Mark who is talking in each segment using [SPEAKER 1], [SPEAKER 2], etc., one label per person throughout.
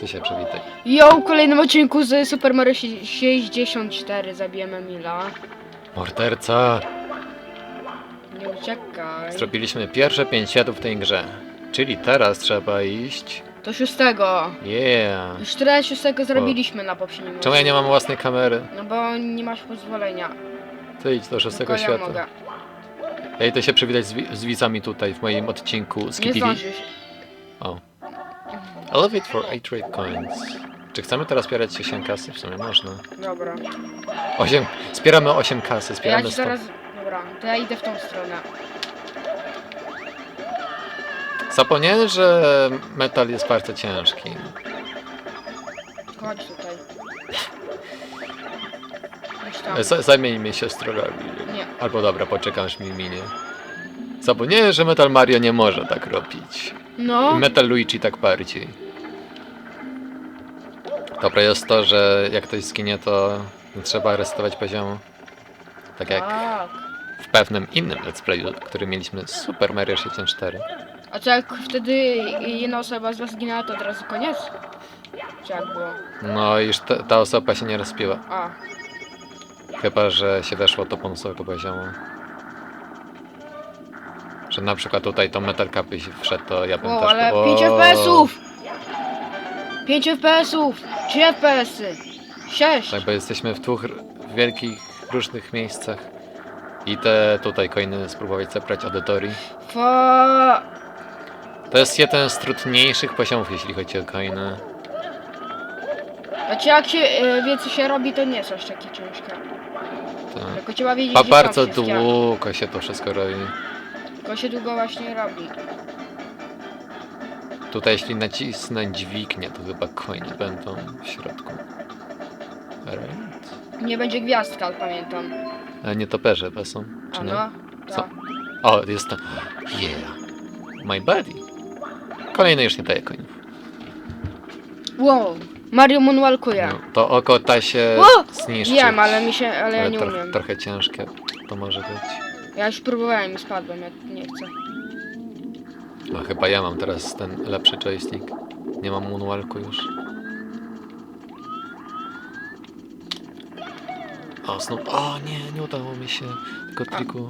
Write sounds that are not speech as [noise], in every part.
[SPEAKER 1] Ty się przywitaj.
[SPEAKER 2] Jo, w kolejnym odcinku z Super Mario 64 zabijemy Mila.
[SPEAKER 1] Morderca!
[SPEAKER 2] Nie uciekaj.
[SPEAKER 1] Zrobiliśmy pierwsze 5 światów w tej grze. Czyli teraz trzeba iść.
[SPEAKER 2] Do szóstego.
[SPEAKER 1] Yeah!
[SPEAKER 2] Już tyle szóstego zrobiliśmy na poprzednim
[SPEAKER 1] Czemu ja nie mam własnej kamery?
[SPEAKER 2] No bo nie masz pozwolenia.
[SPEAKER 1] Ty idź do szóstego
[SPEAKER 2] Tylko ja
[SPEAKER 1] świata.
[SPEAKER 2] mogę.
[SPEAKER 1] Ej, to się przywitać z, wi- z widzami tutaj w moim odcinku z
[SPEAKER 2] Nie
[SPEAKER 1] Kipili.
[SPEAKER 2] zdążysz.
[SPEAKER 1] O. Elevate for 8 trade coins. Czy chcemy teraz zbierać 8 kasy? W sumie można.
[SPEAKER 2] Dobra.
[SPEAKER 1] 8. Zbieramy 8 kasy,
[SPEAKER 2] Ja
[SPEAKER 1] zbieramy
[SPEAKER 2] ci
[SPEAKER 1] 100.
[SPEAKER 2] teraz... Dobra, to ja idę w tą stronę.
[SPEAKER 1] Zapomniałem, że metal jest bardzo ciężki.
[SPEAKER 2] Chodź tutaj. Chodź tam.
[SPEAKER 1] Z- Zajmijmy się strolami.
[SPEAKER 2] Nie.
[SPEAKER 1] Albo dobra, poczekam aż mi minie. Zapomniałem, że Metal Mario nie może tak robić.
[SPEAKER 2] No.
[SPEAKER 1] I Metal Luigi tak bardziej. Dobre jest to, że jak ktoś zginie, to nie trzeba resetować poziomu. Tak jak
[SPEAKER 2] Tak.
[SPEAKER 1] w pewnym innym let's playu, który mieliśmy z Super Mario 64.
[SPEAKER 2] A co jak wtedy jedna osoba z was zginęła, to od razu koniec? Czy jak było?
[SPEAKER 1] No i już ta, ta osoba się nie rozpiła.
[SPEAKER 2] A,
[SPEAKER 1] Chyba, że się weszło do pomysłowego poziomu. Że na przykład tutaj to Metal Cup jeśli wszedł, to ja bym
[SPEAKER 2] o,
[SPEAKER 1] też...
[SPEAKER 2] ale
[SPEAKER 1] o,
[SPEAKER 2] 5 FPS-ów! 5 FPS-ów! 3 FPS-y! 6!
[SPEAKER 1] Tak, bo jesteśmy w dwóch wielkich, różnych miejscach. I te tutaj coiny spróbować zebrać od Dori.
[SPEAKER 2] Fa...
[SPEAKER 1] To jest jeden z trudniejszych poziomów, jeśli chodzi o coiny.
[SPEAKER 2] Znaczy jak się e, wie co się robi, to nie jest aż takie ciężkie.
[SPEAKER 1] To...
[SPEAKER 2] Tylko trzeba wiedzieć, gdzie
[SPEAKER 1] bardzo
[SPEAKER 2] wszystkie.
[SPEAKER 1] długo się to wszystko robi.
[SPEAKER 2] Tylko się długo właśnie robi.
[SPEAKER 1] Tutaj jeśli nacisnę dźwignię, to chyba coiny będą w środku. Right?
[SPEAKER 2] Nie będzie gwiazdka, pamiętam.
[SPEAKER 1] A nie toperze chyba są,
[SPEAKER 2] A
[SPEAKER 1] czy nie?
[SPEAKER 2] no,
[SPEAKER 1] Co?
[SPEAKER 2] tak.
[SPEAKER 1] O, jest to. Yeah. My buddy. Kolejny już nie daje coinów.
[SPEAKER 2] Wow, Mario Moonwalkuje.
[SPEAKER 1] No, to oko ta się
[SPEAKER 2] O!
[SPEAKER 1] zniszczyć.
[SPEAKER 2] Wiem, ale mi się, ale ja nie
[SPEAKER 1] troch-
[SPEAKER 2] umiem.
[SPEAKER 1] trochę ciężkie to może być.
[SPEAKER 2] Ja już próbowałem i spadłem, ja nie chcę.
[SPEAKER 1] No chyba ja mam teraz ten lepszy joystick. Nie mam moonwalku już. O, znów. O nie, nie udało mi się tego triku.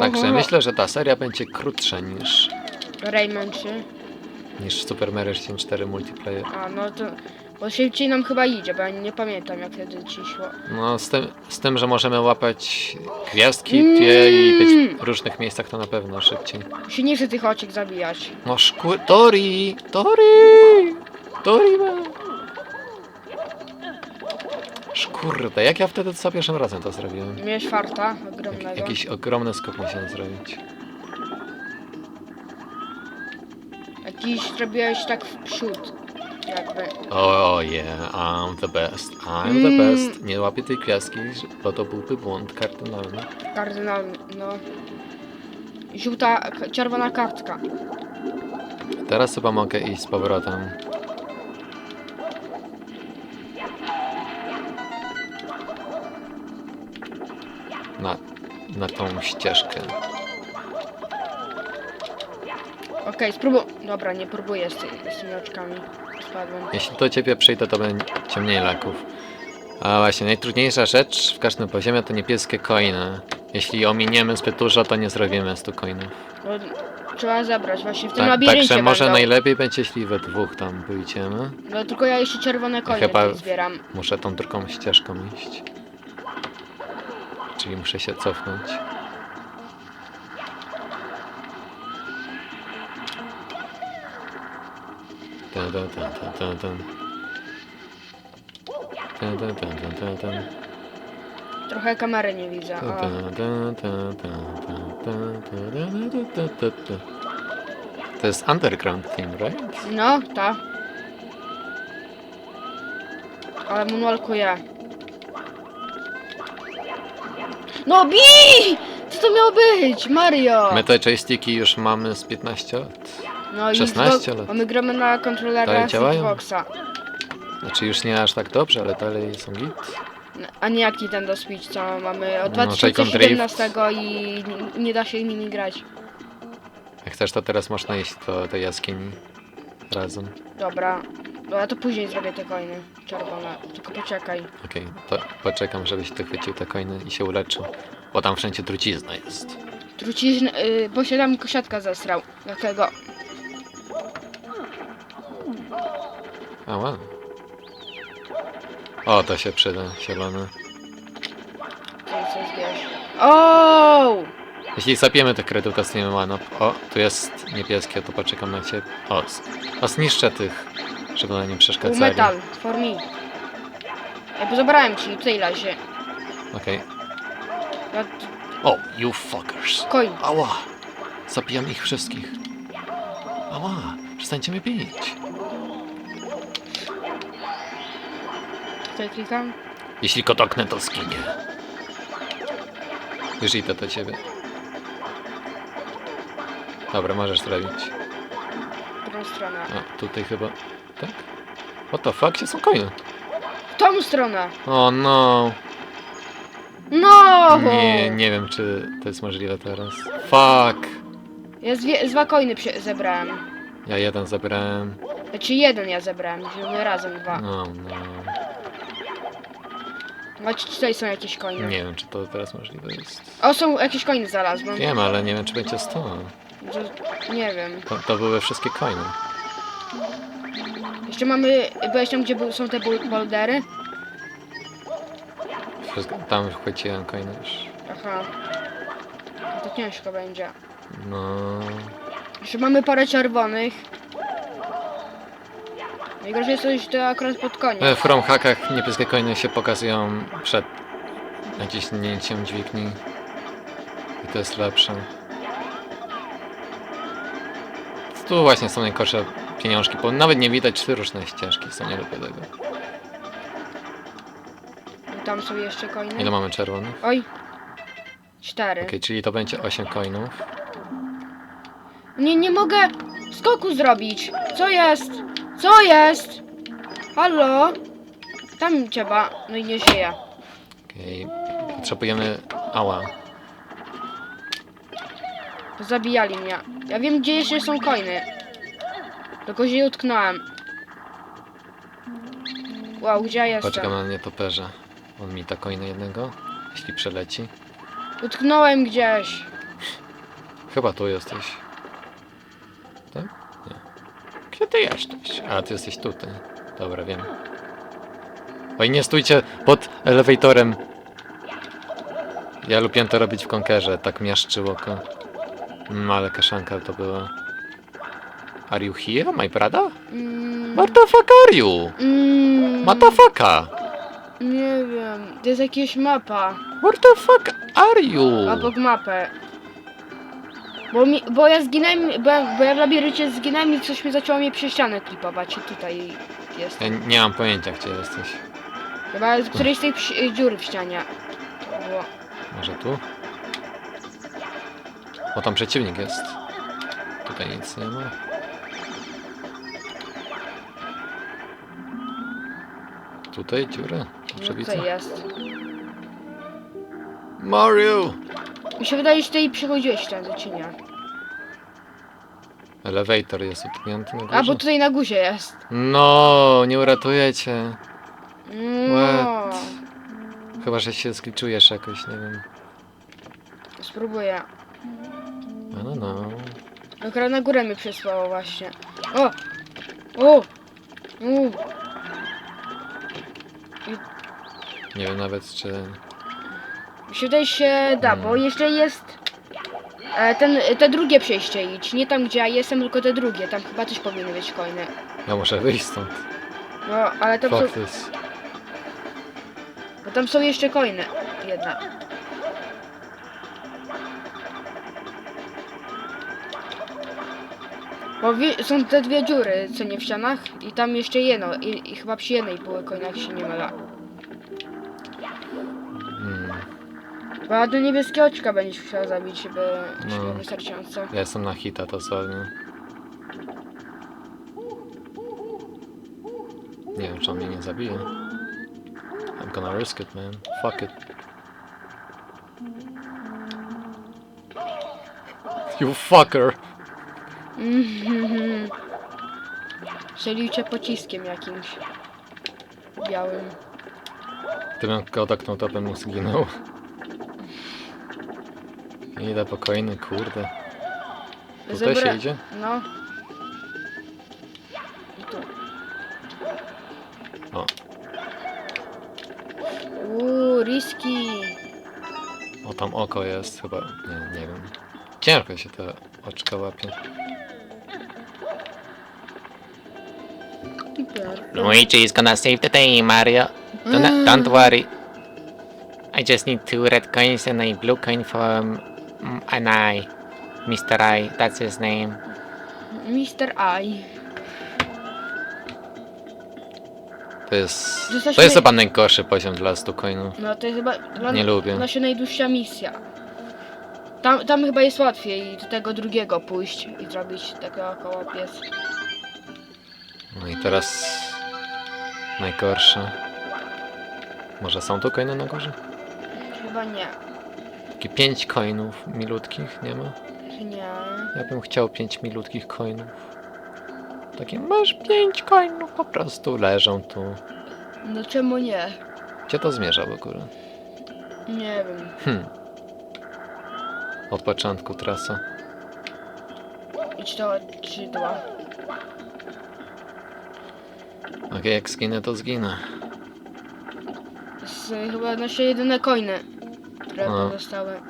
[SPEAKER 1] Także myślę, że ta seria będzie krótsza niż,
[SPEAKER 2] Rayman 3.
[SPEAKER 1] niż Super Mario 64 multiplayer.
[SPEAKER 2] A no to. Bo szybciej nam chyba idzie, bo ja nie pamiętam jak wtedy ci szło.
[SPEAKER 1] No z tym, z tym, że możemy łapać gwiazdki dwie i być
[SPEAKER 2] Mm.
[SPEAKER 1] w różnych miejscach to na pewno szybciej.
[SPEAKER 2] Się nie chce tych ociek zabijać.
[SPEAKER 1] No szkły... Tori! Tori! Tori ma... Szkurde, jak ja wtedy za pierwszym razem to zrobiłem?
[SPEAKER 2] Miałeś farta
[SPEAKER 1] Jak,
[SPEAKER 2] ogromnego.
[SPEAKER 1] jakiś ogromny skok musiałem zrobić.
[SPEAKER 2] Jakiś zrobiłeś tak w przód. Jakby.
[SPEAKER 1] O oh, yeah, I'm the best, I'm the
[SPEAKER 2] Mm.
[SPEAKER 1] best. Nie łapię tej gwiazdki, bo to byłby błąd kardynalny.
[SPEAKER 2] Kardynalny, no. Żółta, czerwona kartka.
[SPEAKER 1] Teraz chyba mogę iść z powrotem. Na, na tą ścieżkę.
[SPEAKER 2] Okej, spróbuj. Dobra, nie próbuję z, ty, z tymi oczkami. Spadłem.
[SPEAKER 1] Jeśli do ciebie przyjdę, to będzie mniej laków. A właśnie, najtrudniejsza rzecz w każdym poziomie to niebieskie coiny. Jeśli ominiemy zbyt dużo, to nie zrobimy 100 coinów.
[SPEAKER 2] No, trzeba zebrać właśnie w tym
[SPEAKER 1] Tak,
[SPEAKER 2] labiryncie
[SPEAKER 1] także może
[SPEAKER 2] będą.
[SPEAKER 1] najlepiej będzie, jeśli we dwóch tam pójdziemy.
[SPEAKER 2] No tylko ja jeszcze czerwone konie
[SPEAKER 1] Chyba-
[SPEAKER 2] tutaj zbieram.
[SPEAKER 1] Muszę tą drugą ścieżką iść. Czyli muszę się cofnąć. Dun, dun, dun, dun, dun.
[SPEAKER 2] Trochę kamery nie widzę.
[SPEAKER 1] Dun, dun, dun, dun, dun, dun, dun, dun, dun, dun, dun. To jest underground theme, right?
[SPEAKER 2] No, ta. Ale moonwalkuje. No bij! Co to miało być? Mario!
[SPEAKER 1] My te joysticki już mamy z 15 lat.
[SPEAKER 2] No i
[SPEAKER 1] 16
[SPEAKER 2] Xbox-
[SPEAKER 1] lat.
[SPEAKER 2] A my gramy na kontrolerach
[SPEAKER 1] Dalej działają?
[SPEAKER 2] Xboxa.
[SPEAKER 1] Znaczy już nie aż tak dobrze, ale dalej są git.
[SPEAKER 2] A nie jak Nintendo Switch, co mamy od
[SPEAKER 1] No, Joy-Con
[SPEAKER 2] 2017 i nie, da się nimi grać.
[SPEAKER 1] Jak chcesz, to teraz można iść do tej jaskini. razem.
[SPEAKER 2] Dobra. No ja to później zrobię te coiny czerwone. Tylko poczekaj.
[SPEAKER 1] Okej, to poczekam, żebyś ty chwycił te coiny i się uleczył. Bo tam wszędzie trucizna jest.
[SPEAKER 2] Trucizn, y, bo się tam kosiatka zasrał. Dlatego.
[SPEAKER 1] Ała. O, to się przyda, zielony.
[SPEAKER 2] Co zbierz. O!
[SPEAKER 1] Jeśli zapiemy te kredy, to staniemy mana. O, tu jest niebieskie, to poczekam na ciebie. O, o zniszczę tych, żeby one nie
[SPEAKER 2] Full
[SPEAKER 1] przeszkadzali.
[SPEAKER 2] metal, for me. Ja zabrałem ci, tutaj leży.
[SPEAKER 1] Okej.
[SPEAKER 2] Ja,
[SPEAKER 1] O, you fuckers.
[SPEAKER 2] coin.
[SPEAKER 1] Ała! Zabijam ich wszystkich. Ała! Przestańcie mnie bić.
[SPEAKER 2] Tutaj klikam.
[SPEAKER 1] Jeśli go dotknę, to zginie. Już idę do ciebie. Dobra, możesz zrobić.
[SPEAKER 2] W którą stronę.
[SPEAKER 1] A, tutaj chyba... Tak? What the fuck? Gdzie są coiny?
[SPEAKER 2] W tą stronę.
[SPEAKER 1] O no!
[SPEAKER 2] No!
[SPEAKER 1] Nie, nie wiem czy to jest możliwe teraz. Fuck!
[SPEAKER 2] Ja zwie, dwa coiny przy, zebrałem.
[SPEAKER 1] Ja jeden zabrałem.
[SPEAKER 2] Znaczy jeden ja zebrałem, wziąłem razem dwa.
[SPEAKER 1] No, no.
[SPEAKER 2] Choć tutaj są jakieś coiny.
[SPEAKER 1] Nie wiem czy to teraz możliwe jest.
[SPEAKER 2] O, są jakieś coiny znalazłem.
[SPEAKER 1] Wiem, ale nie wiem czy będzie 100.
[SPEAKER 2] To, nie wiem.
[SPEAKER 1] To, to były wszystkie coiny.
[SPEAKER 2] Jeszcze mamy, byłeś tam gdzie był, są te bul- bouldery?
[SPEAKER 1] Wszystko, tam chwyciłem coiny już.
[SPEAKER 2] Aha. No to ciężko będzie.
[SPEAKER 1] No.
[SPEAKER 2] Jeszcze mamy parę czerwonych. Najgorzej jest coś to akurat pod koniec.
[SPEAKER 1] W From Hackach niebieskie coiny się pokazują przed naciśnięciem dźwigni. I to jest lepsze. Tu właśnie są najgorsze pieniążki, bo nawet nie widać trzy różne ścieżki, co nie lubię tego.
[SPEAKER 2] I Tam są jeszcze coiny.
[SPEAKER 1] Ile mamy czerwonych?
[SPEAKER 2] Oj. Cztery.
[SPEAKER 1] Okej, czyli to będzie 8 coinów.
[SPEAKER 2] Nie, nie mogę skoku zrobić. Co jest? Co jest? Halo? Tam trzeba. No i nie żyje.
[SPEAKER 1] Okej, potrzebujemy... Ała.
[SPEAKER 2] Zabijali mnie. Ja wiem gdzie jeszcze są coiny. Tylko się utknąłem. Wow, gdzie ja jestem?
[SPEAKER 1] Poczekam na nietoperza. On mi ta coiny jednego, jeśli przeleci.
[SPEAKER 2] Utknąłem gdzieś.
[SPEAKER 1] Chyba tu jesteś. Tak? Gdzie ty jesteś? A, ty jesteś tutaj. Dobra, wiem. Oj, nie stójcie pod elewatorem. Ja lubiłem to robić w konkerze, tak miaszczyło oko. Mm, ale kaszanka to była. Are you here, my brother?
[SPEAKER 2] Mm,
[SPEAKER 1] What the fuck are you?
[SPEAKER 2] mm,
[SPEAKER 1] What the fucka?
[SPEAKER 2] Nie wiem. To jest jakaś mapa.
[SPEAKER 1] What the fuck are you?
[SPEAKER 2] Obok mapy. Bo, mi, bo ja zginąłem, bo, ja- bo ja w labiryncie zginąłem i coś mi zaczęło mnie przez ścianę klipować i tutaj jest.
[SPEAKER 1] Ja nie mam pojęcia, gdzie jesteś.
[SPEAKER 2] Chyba z którejś z tej psi- dziury w ścianie. To było.
[SPEAKER 1] Może tu? O, tam przeciwnik jest. Tutaj nic nie ma. Tutaj dziurę?
[SPEAKER 2] No co jest?
[SPEAKER 1] Mario!
[SPEAKER 2] Mi się wydaje, że tutaj przechodziłeś tędy, czy nie?
[SPEAKER 1] Elevator jest utknięty na górze.
[SPEAKER 2] A, bo tutaj na górze jest.
[SPEAKER 1] No, nie uratuję cię.
[SPEAKER 2] No.
[SPEAKER 1] What? Chyba, że się skliczujesz jakoś, nie wiem.
[SPEAKER 2] Spróbuję.
[SPEAKER 1] No, no, no.
[SPEAKER 2] Akurat na górę mnie przesłało właśnie. O! O! U.
[SPEAKER 1] Nie wiem nawet, czy...
[SPEAKER 2] Mi się da, bo jeszcze jest e, ten, te drugie przejście idź. Nie tam, gdzie ja jestem, tylko te drugie. Tam chyba też powinny być coiny.
[SPEAKER 1] Ja muszę wyjść stąd.
[SPEAKER 2] No, ale tam są,
[SPEAKER 1] Fuck this.
[SPEAKER 2] bo tam są jeszcze coiny. Jedna. Bo wi- są te dwie dziury, co nie w ścianach i tam jeszcze jedno. I, i chyba przy jednej były coiny, jak się nie mylę. Bo ja do niebieskiego oczka będziesz musiał zabić, żeby
[SPEAKER 1] No.
[SPEAKER 2] no. wystarczająco.
[SPEAKER 1] Ja jestem na hita dosłownie. Nie wiem, czy on mnie nie zabije. I'm gonna risk it, man. Fuck it. You fucker! [laughs]
[SPEAKER 2] Strzelił cię pociskiem jakimś. Białym.
[SPEAKER 1] Gdybym go dotknął, to bym zginął. Ile pokojny, kurde. Tutaj
[SPEAKER 2] Zebra-
[SPEAKER 1] się idzie?
[SPEAKER 2] No. I tu.
[SPEAKER 1] O.
[SPEAKER 2] Uuu, riski.
[SPEAKER 1] O, tam oko jest chyba. Nie, nie wiem. Ciężko się te oczka łapie.
[SPEAKER 3] Luigi is gonna save the day, Mario. Don't, don't worry. I just need two red coins and a blue coin from mm, an eye. Mr. Eye, that's his name.
[SPEAKER 2] Mr. I.
[SPEAKER 1] To jest. To jest chyba najgorszy poziom dla 100 coinów.
[SPEAKER 2] No to jest chyba dla,
[SPEAKER 1] Nie lubię.
[SPEAKER 2] się najdłuższa misja. Tam, tam chyba jest łatwiej do tego drugiego pójść i zrobić tego około pies.
[SPEAKER 1] No i teraz. Najgorsze. Może są tu coiny na górze?
[SPEAKER 2] Chyba nie.
[SPEAKER 1] Takie 5 coinów milutkich nie ma?
[SPEAKER 2] Nie?
[SPEAKER 1] Ja bym chciał 5 milutkich coinów. Takie masz 5 coinów, po prostu leżą tu.
[SPEAKER 2] No czemu nie?
[SPEAKER 1] Gdzie to zmierza w ogóle?
[SPEAKER 2] Nie wiem.
[SPEAKER 1] Hmm. Od początku trasa.
[SPEAKER 2] Idź do skrzydła.
[SPEAKER 1] Okej, jak zginę, to zginę.
[SPEAKER 2] Y, chyba nasze jedyne coiny, które
[SPEAKER 1] No.
[SPEAKER 2] pozostały.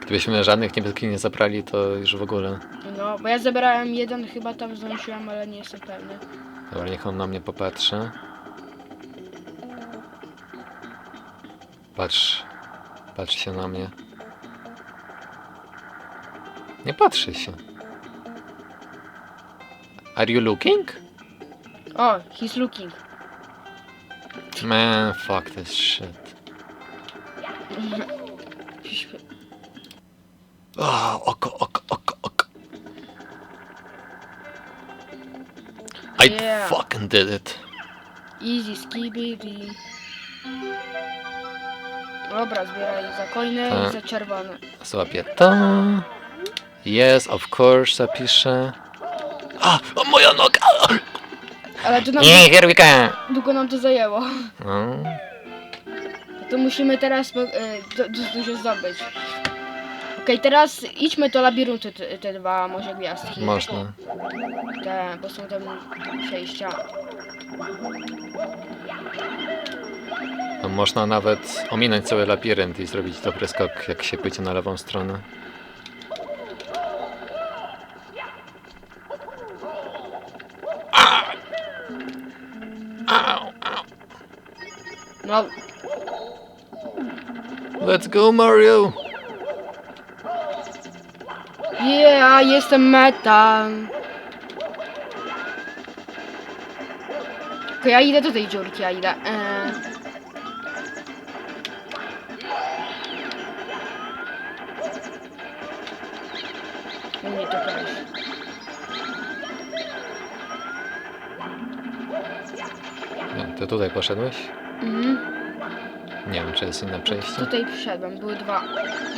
[SPEAKER 1] Gdybyśmy żadnych niebieskich nie zabrali, to już w ogóle.
[SPEAKER 2] No, bo ja zebrałem jeden, chyba tam zdążyłem, ale nie jestem pewny.
[SPEAKER 1] Dobra, niech on na mnie popatrzy. Patrz. Patrz się na mnie. Nie patrzy się. Are you looking?
[SPEAKER 2] O, he's looking.
[SPEAKER 1] Man, fuck this shit. O, oko, oko, oko, oko. I
[SPEAKER 2] Yeah.
[SPEAKER 1] fucking did it.
[SPEAKER 2] Easy skibidi. Dobra, zbieraj za coiny
[SPEAKER 1] Tak.
[SPEAKER 2] i za czerwone.
[SPEAKER 1] Złapię to. Yes, of course, zapiszę. A, o, moja noga!
[SPEAKER 2] Ale to nam
[SPEAKER 3] Yeah, here we go.
[SPEAKER 2] długo nam to zajęło.
[SPEAKER 1] No,
[SPEAKER 2] To musimy teraz po- e, du- du- dużo zdobyć. Okej, teraz idźmy do labiryntu, te, te dwa może gwiazdki.
[SPEAKER 1] można.
[SPEAKER 2] Te, bo są tam przejścia.
[SPEAKER 1] Można nawet ominąć cały labirynt i zrobić dobry skok, jak się pójdzie na lewą stronę. Let's go, Mario!
[SPEAKER 2] yeah, jestem meta. Okej, ja idę do tej dziurki, ja idę. E... Nie, to też.
[SPEAKER 1] Nie, Ty tutaj poszedłeś?
[SPEAKER 2] Mhm.
[SPEAKER 1] Nie wiem, czy jest inne przejście,
[SPEAKER 2] Tutaj przyszedłem, były dwa.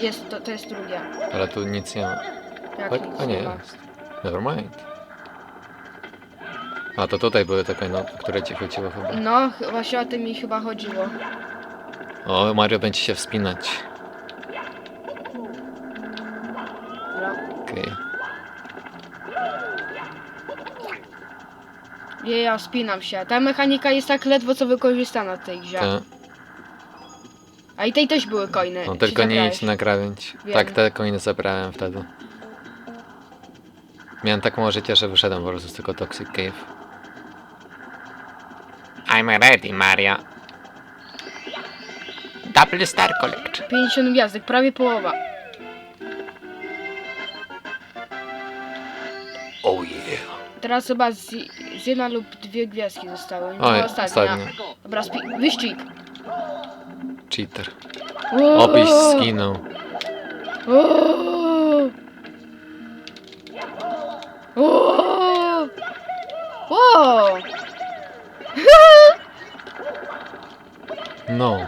[SPEAKER 2] Jest, to, to jest drugie.
[SPEAKER 1] ale tu nic nie ma.
[SPEAKER 2] Jak
[SPEAKER 1] Tak?
[SPEAKER 2] nic
[SPEAKER 1] A nie
[SPEAKER 2] ma.
[SPEAKER 1] jest. Never mind. A to tutaj były te o które ci chodziło chyba.
[SPEAKER 2] No, ch- właśnie o tym mi chyba chodziło.
[SPEAKER 1] O, Mario będzie się wspinać.
[SPEAKER 2] No.
[SPEAKER 1] Okej.
[SPEAKER 2] Nie, ja spinam się. Ta mechanika jest tak ledwo co wykorzystana w tej grze. A i tej też były coiny.
[SPEAKER 1] No
[SPEAKER 2] Czy
[SPEAKER 1] tylko nie
[SPEAKER 2] zabrałeś?
[SPEAKER 1] idź na krawędź.
[SPEAKER 2] Wiem.
[SPEAKER 1] Tak, te coiny zabrałem wtedy. Miałem taką życie, że wyszedłem po prostu z tego Toxic Cave.
[SPEAKER 3] I'm ready, Mario. Double star collect.
[SPEAKER 2] 50 gwiazdek, prawie połowa.
[SPEAKER 1] Oh yeah.
[SPEAKER 2] Teraz chyba z, z jedna lub dwie gwiazdki zostały.
[SPEAKER 1] Oj,
[SPEAKER 2] ostatnia.
[SPEAKER 1] ostatnia.
[SPEAKER 2] Dobra, spi- wyścig.
[SPEAKER 1] Cheater. Obyś skinął. No.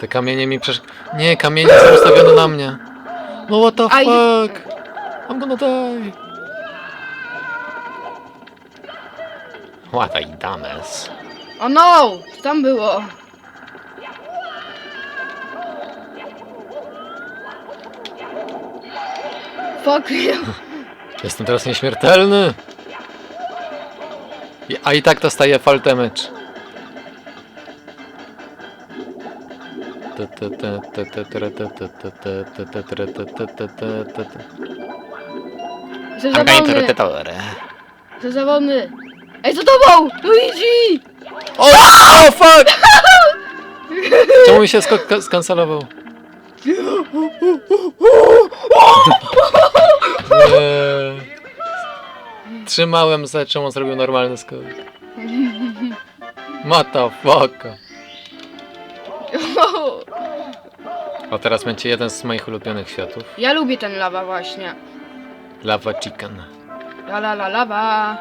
[SPEAKER 1] Te kamienie mi przesz... Nie, kamienie są ustawione na mnie. No what the
[SPEAKER 2] Aj.
[SPEAKER 1] fuck? I'm gonna die.
[SPEAKER 3] What a dumbass.
[SPEAKER 2] O no! Co tam było? Fuck you.
[SPEAKER 1] Jestem teraz nieśmiertelny. I- A i tak dostaję fall damage.
[SPEAKER 3] The door.
[SPEAKER 2] Jestem zawolny. Ej, za tobą! Luigi!
[SPEAKER 1] O, oh, fuck! [laughs] Czemu mi się sko- skancelował? Trzymałem za czemu on zrobił normalny skok. Fuck. O, teraz będzie jeden z moich ulubionych światów.
[SPEAKER 2] Ja lubię ten lawa właśnie.
[SPEAKER 1] Lava Chicken.
[SPEAKER 2] La la la lawa.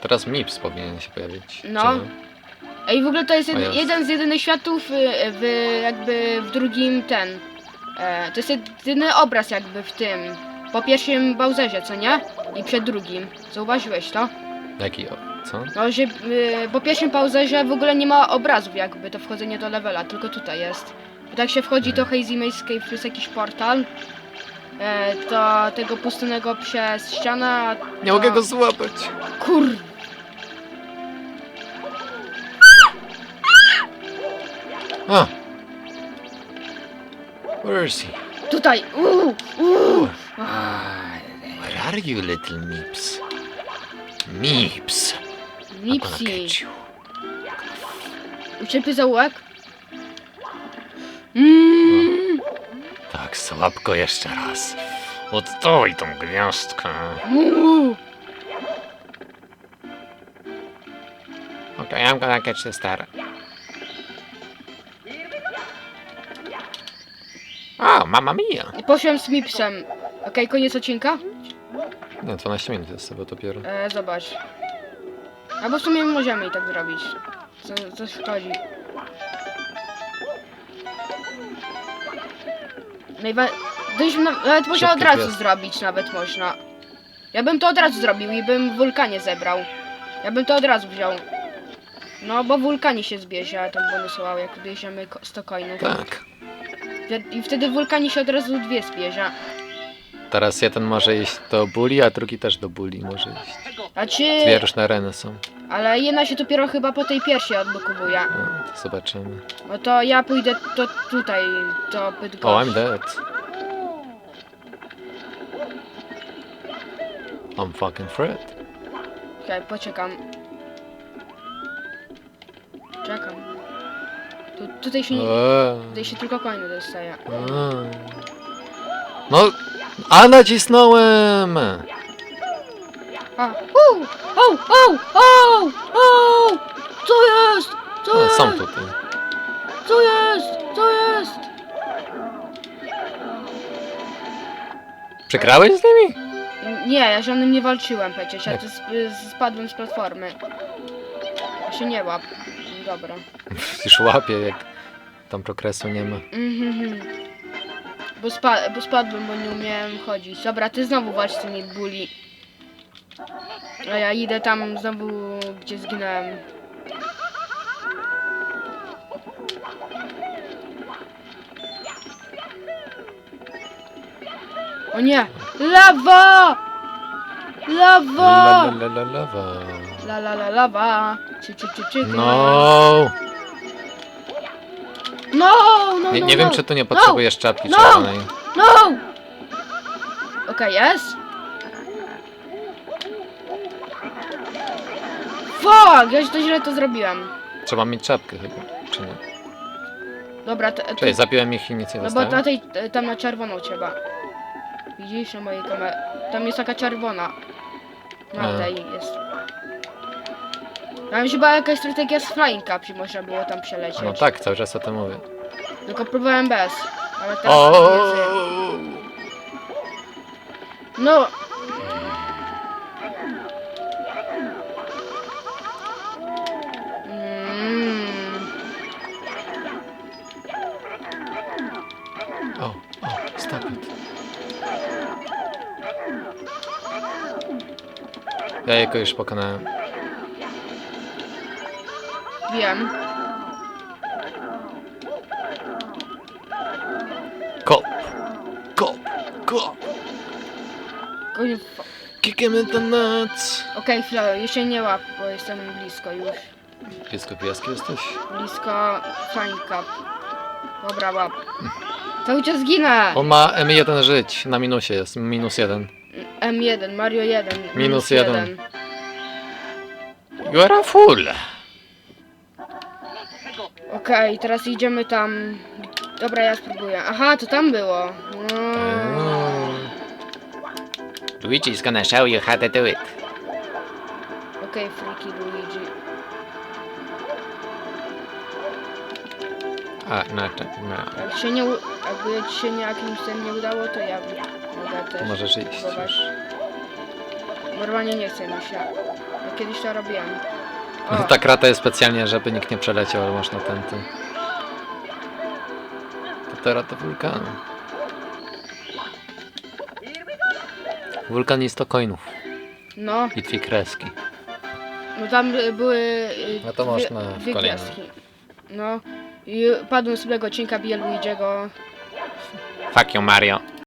[SPEAKER 1] Teraz Mips powinien się pojawić.
[SPEAKER 2] No.
[SPEAKER 1] Czy nie?
[SPEAKER 2] Ej, w ogóle to jest,
[SPEAKER 1] jest.
[SPEAKER 2] jeden z jedynych światów y, w, jakby w drugim ten. E, to jest jedyny obraz jakby w tym. Po pierwszym Bowserze, co nie? I przed drugim. Zauważyłeś to?
[SPEAKER 1] Jaki? O, co?
[SPEAKER 2] No, że y, po pierwszym Bowserze w ogóle nie ma obrazów jakby, to wchodzenie do levela, tylko tutaj jest. Bo tak się wchodzi do Hazy Maze Cave przez jakiś portal, e, to tego pustynnego przez ścianę...
[SPEAKER 1] Nie mogę go złapać.
[SPEAKER 2] Kur...
[SPEAKER 1] A! Where is he?
[SPEAKER 2] Tutaj! Uuu, uuu.
[SPEAKER 1] Where are you, little Mips? Mips! I'm gonna
[SPEAKER 2] Mipsi.
[SPEAKER 1] catch you.
[SPEAKER 2] Ucierpię zaułek? Mmm.
[SPEAKER 1] Tak, słab go jeszcze raz.
[SPEAKER 3] Oddawaj tą gwiazdkę.
[SPEAKER 2] Uuu.
[SPEAKER 3] Okay, I'm gonna catch the star. Oh, mamma mia!
[SPEAKER 2] I Poszłem z Mipsem. Okej, koniec odcinka?
[SPEAKER 1] Nie, 12 minut jest chyba dopiero.
[SPEAKER 2] E, zobacz. Albo w sumie możemy i tak zrobić. Co, co szkodzi. Najwa... Dość na... Nawet można
[SPEAKER 1] Szybki
[SPEAKER 2] od razu zrobić, nawet można. Ja bym to od razu zrobił i bym wulkanie zebrał. Ja bym to od razu wziął. No, bo wulkanie się zbierze tą bonusową, jak bierzemy ko- 100 coinów.
[SPEAKER 1] Tak.
[SPEAKER 2] I wtedy wulkanie się od razu dwie zbierze.
[SPEAKER 1] Teraz jeden może iść do Bully, a drugi też do Bully może iść.
[SPEAKER 2] A czy...
[SPEAKER 1] Dwie różne areny są.
[SPEAKER 2] Ale jedna się dopiero chyba po tej pierwszej odblokowuje.
[SPEAKER 1] No, to zobaczymy.
[SPEAKER 2] No to ja pójdę to tutaj, do Bydgoszczy.
[SPEAKER 1] Oh, I'm dead. I'm fucking Fred.
[SPEAKER 2] Okej, poczekam. Czekam. Tu, tutaj się nie...
[SPEAKER 1] Eee,
[SPEAKER 2] Tutaj się tylko coiny dostaje.
[SPEAKER 1] eee. No, a nacisnąłem!
[SPEAKER 2] A! Uu! O! O! O! O! Co jest? Co jest?
[SPEAKER 1] są tutaj.
[SPEAKER 2] Co jest? Co jest?
[SPEAKER 1] Przegrałeś z nimi?
[SPEAKER 2] Nie, ja żadnym nie walczyłem przecież, ja sp spadłem z platformy. Ja się nie łap. Dobra. [laughs]
[SPEAKER 1] Już łapię, jak tam progresu nie ma.
[SPEAKER 2] Mhm. Bo, spa bo spadłem, bo nie umiałem chodzić. Dobra, ty znowu walcz z tymi buli. A ja idę tam znowu, gdzie zginąłem. O nie! Lawa! Lawa!
[SPEAKER 1] La, la, la, la, lawa.
[SPEAKER 2] La la la lawa! Czy czy czy czy
[SPEAKER 1] No!
[SPEAKER 2] No! No!
[SPEAKER 1] Nie,
[SPEAKER 2] no,
[SPEAKER 1] nie
[SPEAKER 2] no.
[SPEAKER 1] wiem, czy tu nie potrzebujesz czapki
[SPEAKER 2] No!
[SPEAKER 1] czerwonej.
[SPEAKER 2] No! Okej, jest. Fuck! Ja to źle to zrobiłem.
[SPEAKER 1] Trzeba mieć czapkę chyba, czy nie?
[SPEAKER 2] Dobra, te, te,
[SPEAKER 1] Czekaj, zabiłem ich i nic nie
[SPEAKER 2] no bo na tej, te- tam na czerwoną trzeba. Widzisz na mojej kamerze? Tam jest taka czerwona. Na
[SPEAKER 1] A.
[SPEAKER 2] tej jest. Tam chyba jakaś strategia z Flying Cup, można było tam przelecieć.
[SPEAKER 1] No tak, cały czas o tym mówię.
[SPEAKER 2] Tylko próbowałem bez. Ale teraz
[SPEAKER 1] O!
[SPEAKER 2] nie No! Mm.
[SPEAKER 1] O, O, stop it. Ja jego już pokonałem.
[SPEAKER 2] Wiem.
[SPEAKER 1] Kop! Kop! Kop!
[SPEAKER 2] Oj, f-
[SPEAKER 1] Kick him in the nuts!
[SPEAKER 2] Okej, chwilę, jeszcze nie łap, bo jestem blisko już.
[SPEAKER 1] Blisko pieski jesteś?
[SPEAKER 2] Blisko Flying Cup. Dobra, łap. Cały czas ginę!
[SPEAKER 1] On ma M1 żyć, na minusie jest, minus jeden.
[SPEAKER 2] M1, Mario 1.
[SPEAKER 1] Minus jeden. You are a fool!
[SPEAKER 2] Okej, teraz idziemy tam. Dobra, ja spróbuję. Aha, to tam było. No.
[SPEAKER 1] Eee,
[SPEAKER 3] Luigi's gonna show you how to do it.
[SPEAKER 2] Okej, Freaky Luigi.
[SPEAKER 3] A, no, to, no.
[SPEAKER 2] Jak się nie, u- jakby ci się nie jakimś tym nie udało, to ja mogę też
[SPEAKER 1] Możesz iść
[SPEAKER 2] spróbować. Normalnie nie chcę mi się. Ja kiedyś to robiłem. O,
[SPEAKER 1] Ta krata jest specjalnie, żeby nikt nie przeleciał, ale można tęty. To teraz to wulkan. Wulkan jest to coinów
[SPEAKER 2] no,
[SPEAKER 1] i dwie kreski.
[SPEAKER 2] no tam y, były y,
[SPEAKER 1] No to
[SPEAKER 2] dwie,
[SPEAKER 1] można w
[SPEAKER 2] dwie
[SPEAKER 1] kolejnym.
[SPEAKER 2] gwiazdki. No i padłem z tego odcinka bije Luigiego.
[SPEAKER 3] Fuck you, Mario.